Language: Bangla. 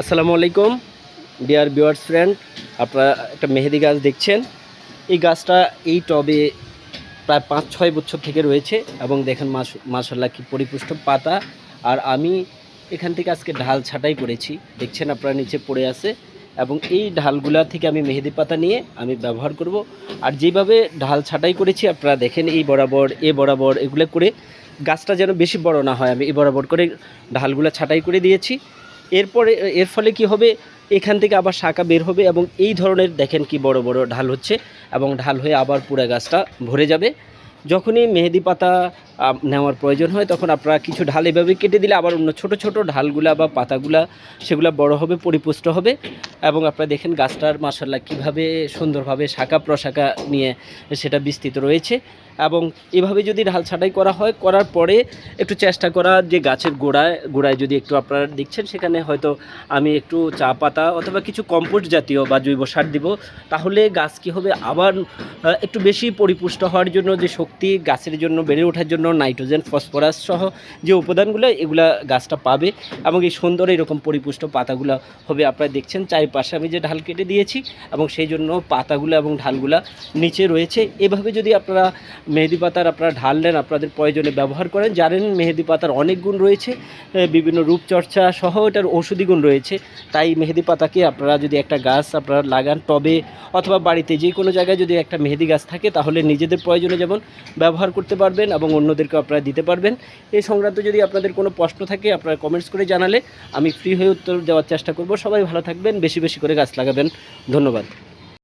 আসসালামু আলাইকুম, ডিয়ার ভিউয়ার্স ফ্রেন্ড, আপনারা একটা মেহেদি গাছ দেখছেন। এই গাছটা এই টবে প্রায় পাঁচ ছয় বছর থেকে রয়েছে এবং দেখেন মাস মাসাল্লাহ কি পরিপুষ্ট পাতা। আর আমি এখান থেকে আজকে ঢাল ছাঁটাই করেছি, দেখছেন আপনারা নিচে পড়ে আছে। এবং এই ঢালগুলা থেকে আমি মেহেদি পাতা নিয়ে আমি ব্যবহার করব। আর যেভাবে ঢাল ছাঁটাই করেছি, আপনারা দেখেন এই বরাবর, এ বরাবর এগুলো করে গাছটা যেন বেশি বড় না হয়, আমি এই বরাবর করে ঢালগুলো ছাঁটাই করে দিয়েছি। এরপরে, এর ফলে কি হবে? এখান থেকে আবার শাখা বের হবে এবং এই ধরনের দেখেন কি বড় বড় ঢাল হচ্ছে এবং ঢাল হয়ে আবার পুরা গাছটা ভরে যাবে। যখনই মেহেদি পাতা নেওয়ার প্রয়োজন হয়, তখন আপনারা কিছু ঢাল এভাবে কেটে দিলে আবার অন্য ছোট ছোট ঢালগুলা বা পাতাগুলা, সেগুলা বড় হবে, পরিপুষ্ট হবে। এবং আপনারা দেখেন গাছটার মাসাল্লাহ কীভাবে সুন্দরভাবে শাখা প্রশাখা নিয়ে সেটা বিস্তৃত রয়েছে। এবং এভাবে যদি ঢাল ছাঁটাই করা হয়, করার পরে একটু চেষ্টা করা যে গাছের গোড়ায় গোড়ায় যদি একটু আপনারা দেখছেন, সেখানে হয়তো আমি একটু চা পাতা অথবা কিছু কম্পোস্ট জাতীয় বা জৈব সার দিব, তাহলে গাছ কী হবে আবার একটু বেশি পরিপুষ্ট হওয়ার জন্য যে শক্তি গাছের জন্য বেড়ে ওঠার জন্য নাইট্রোজেন, ফসফরাস সহ যে উপাদানগুলো, এগুলা গাছটা পাবে এবং এই সুন্দর এরকম পরিপুষ্ট পাতাগুলো হবে আপনারা দেখছেন। চারিপাশে আমি যে ঢাল কেটে দিয়েছি এবং সেই জন্য পাতাগুলো এবং ঢালগুলা নিচে রয়েছে। এভাবে যদি আপনারা মেহেদি পাতার আপনারা ঢাল নেন, আপনাদের প্রয়োজনে ব্যবহার করেন। জানেন মেহেদি পাতার অনেক গুণ রয়েছে বিভিন্ন রূপচর্চা সহ এটার ঔষধি গুণ রয়েছে। তাই মেহেদি পাতাকে আপনারা যদি একটা গাছ আপনারা লাগান টবে অথবা বাড়িতে যে কোনো জায়গায় যদি একটা মেহেদি গাছ থাকে, তাহলে নিজেদের প্রয়োজনে যেমন ব্যবহার করতে পারবেন এবং অন্যদেরকে আপনারা দিতে পারবেন। এই সংক্রান্ত যদি আপনাদের কোনো প্রশ্ন থাকে, আপনারা কমেন্টস করে জানালে আমি ফ্রি হয়ে উত্তর দেওয়ার চেষ্টা করব। সবাই ভালো থাকবেন, বেশি বেশি করে গাছ লাগাবেন। ধন্যবাদ।